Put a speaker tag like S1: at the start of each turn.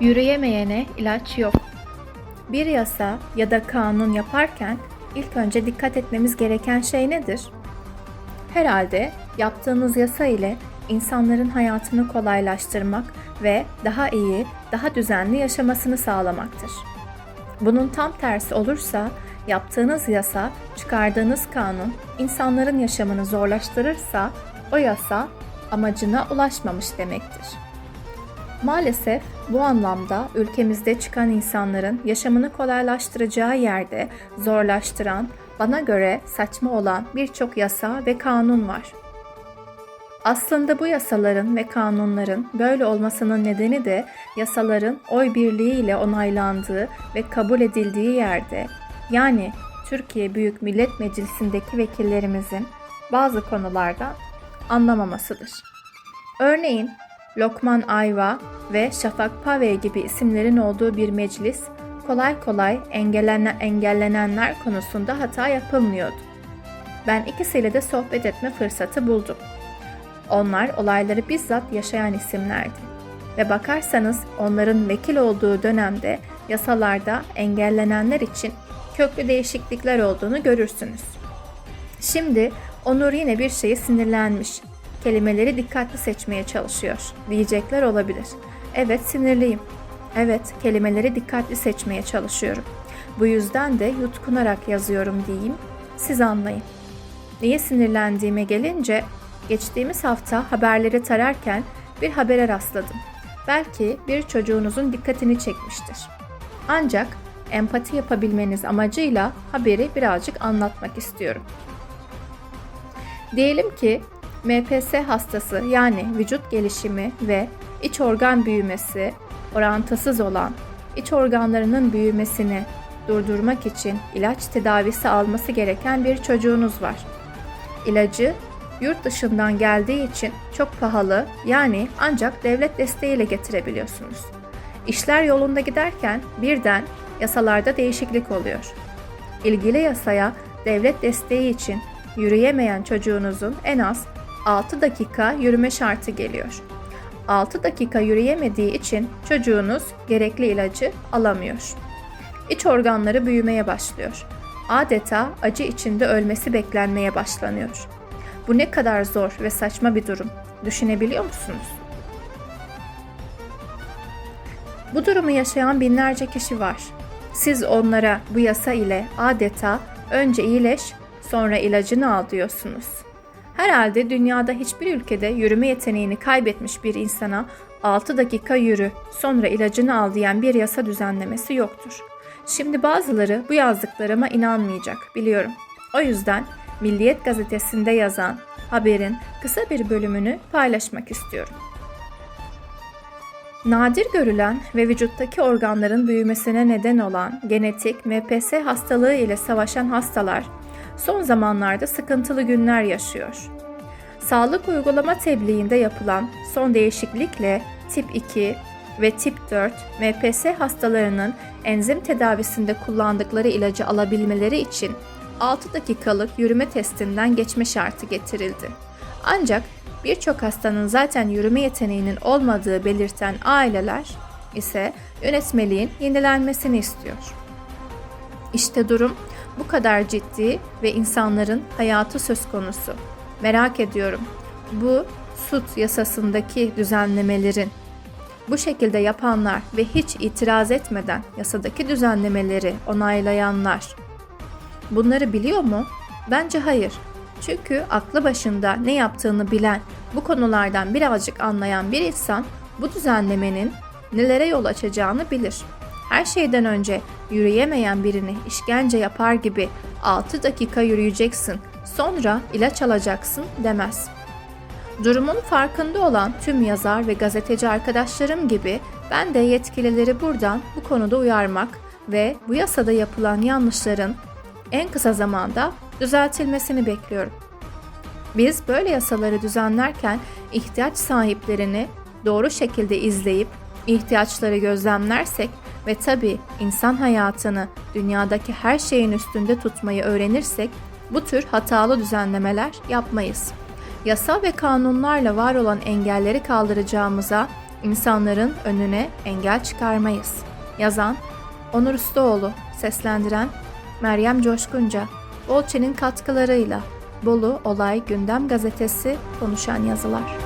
S1: Yürüyemeyene ilaç yok. Bir yasa ya da kanun yaparken ilk önce dikkat etmemiz gereken şey nedir? Herhalde yaptığınız yasa ile insanların hayatını kolaylaştırmak ve daha iyi, daha düzenli yaşamasını sağlamaktır. Bunun tam tersi olursa yaptığınız yasa, çıkardığınız kanun insanların yaşamını zorlaştırırsa o yasa amacına ulaşmamış demektir. Maalesef bu anlamda ülkemizde çıkan insanların yaşamını kolaylaştıracağı yerde zorlaştıran, bana göre saçma olan birçok yasa ve kanun var. Aslında bu yasaların ve kanunların böyle olmasının nedeni de yasaların oy birliğiyle onaylandığı ve kabul edildiği yerde yani Türkiye Büyük Millet Meclisi'ndeki vekillerimizin bazı konularda anlamamasıdır. Örneğin Lokman Ayva ve Şafak Pave gibi isimlerin olduğu bir meclis kolay kolay engellenen, engellenenler konusunda hata yapılmıyordu. Ben ikisiyle de sohbet etme fırsatı buldum. Onlar olayları bizzat yaşayan isimlerdi. Ve bakarsanız onların vekil olduğu dönemde yasalarda engellenenler için köklü değişiklikler olduğunu görürsünüz. Şimdi Onur yine bir şeye sinirlenmiş. Kelimeleri dikkatli seçmeye çalışıyor. Diyecekler olabilir. Evet sinirliyim. Evet kelimeleri dikkatli seçmeye çalışıyorum. Bu yüzden de yutkunarak yazıyorum diyeyim. Siz anlayın. Niye sinirlendiğime gelince geçtiğimiz hafta haberleri tararken bir habere rastladım. Belki bir çocuğunuzun dikkatini çekmiştir. Ancak empati yapabilmeniz amacıyla haberi birazcık anlatmak istiyorum. Diyelim ki MPS hastası yani vücut gelişimi ve iç organ büyümesi orantısız olan iç organlarının büyümesini durdurmak için ilaç tedavisi alması gereken bir çocuğunuz var. İlacı yurt dışından geldiği için çok pahalı yani ancak devlet desteğiyle getirebiliyorsunuz. İşler yolunda giderken birden yasalarda değişiklik oluyor. İlgili yasaya devlet desteği için yürüyemeyen çocuğunuzun en az 6 dakika yürüme şartı geliyor. 6 dakika yürüyemediği için çocuğunuz gerekli ilacı alamıyor. İç organları büyümeye başlıyor. Adeta acı içinde ölmesi beklenmeye başlanıyor. Bu ne kadar zor ve saçma bir durum. Düşünebiliyor musunuz? Bu durumu yaşayan binlerce kişi var. Siz onlara bu yasa ile adeta önce iyileş, sonra ilacını al diyorsunuz. Herhalde dünyada hiçbir ülkede yürüme yeteneğini kaybetmiş bir insana 6 dakika yürü, sonra ilacını al diyen bir yasa düzenlemesi yoktur. Şimdi bazıları bu yazdıklarıma inanmayacak biliyorum. O yüzden Milliyet gazetesinde yazan haberin kısa bir bölümünü paylaşmak istiyorum. Nadir görülen ve vücuttaki organların büyümesine neden olan genetik MPS hastalığı ile savaşan hastalar son zamanlarda sıkıntılı günler yaşıyor. Sağlık uygulama tebliğinde yapılan son değişiklikle tip 2 ve tip 4 MPS hastalarının enzim tedavisinde kullandıkları ilacı alabilmeleri için 6 dakikalık yürüme testinden geçme şartı getirildi. Ancak birçok hastanın zaten yürüme yeteneğinin olmadığı belirten aileler ise yönetmeliğin yenilenmesini istiyor. İşte durum bu kadar ciddi ve insanların hayatı söz konusu. Merak ediyorum. Bu SUT yasasındaki düzenlemelerin bu şekilde yapanlar ve hiç itiraz etmeden yasadaki düzenlemeleri onaylayanlar bunları biliyor mu? Bence hayır. Çünkü aklı başında ne yaptığını bilen, bu konulardan birazcık anlayan bir insan bu düzenlemenin nelere yol açacağını bilir. Her şeyden önce yürüyemeyen birini işkence yapar gibi 6 dakika yürüyeceksin, sonra ilaç alacaksın demez. Durumun farkında olan tüm yazar ve gazeteci arkadaşlarım gibi ben de yetkilileri buradan bu konuda uyarmak ve bu yasada yapılan yanlışların en kısa zamanda düzeltilmesini bekliyorum. Biz böyle yasaları düzenlerken ihtiyaç sahiplerini doğru şekilde izleyip ihtiyaçları gözlemlersek ve tabi insan hayatını dünyadaki her şeyin üstünde tutmayı öğrenirsek bu tür hatalı düzenlemeler yapmayız. Yasa ve kanunlarla var olan engelleri kaldıracağımıza insanların önüne engel çıkarmayız. Yazan Onur Ustaoğlu, seslendiren Meryem Coşkunca, Bolçe'nin katkılarıyla Bolu Olay Gündem Gazetesi konuşan yazılar.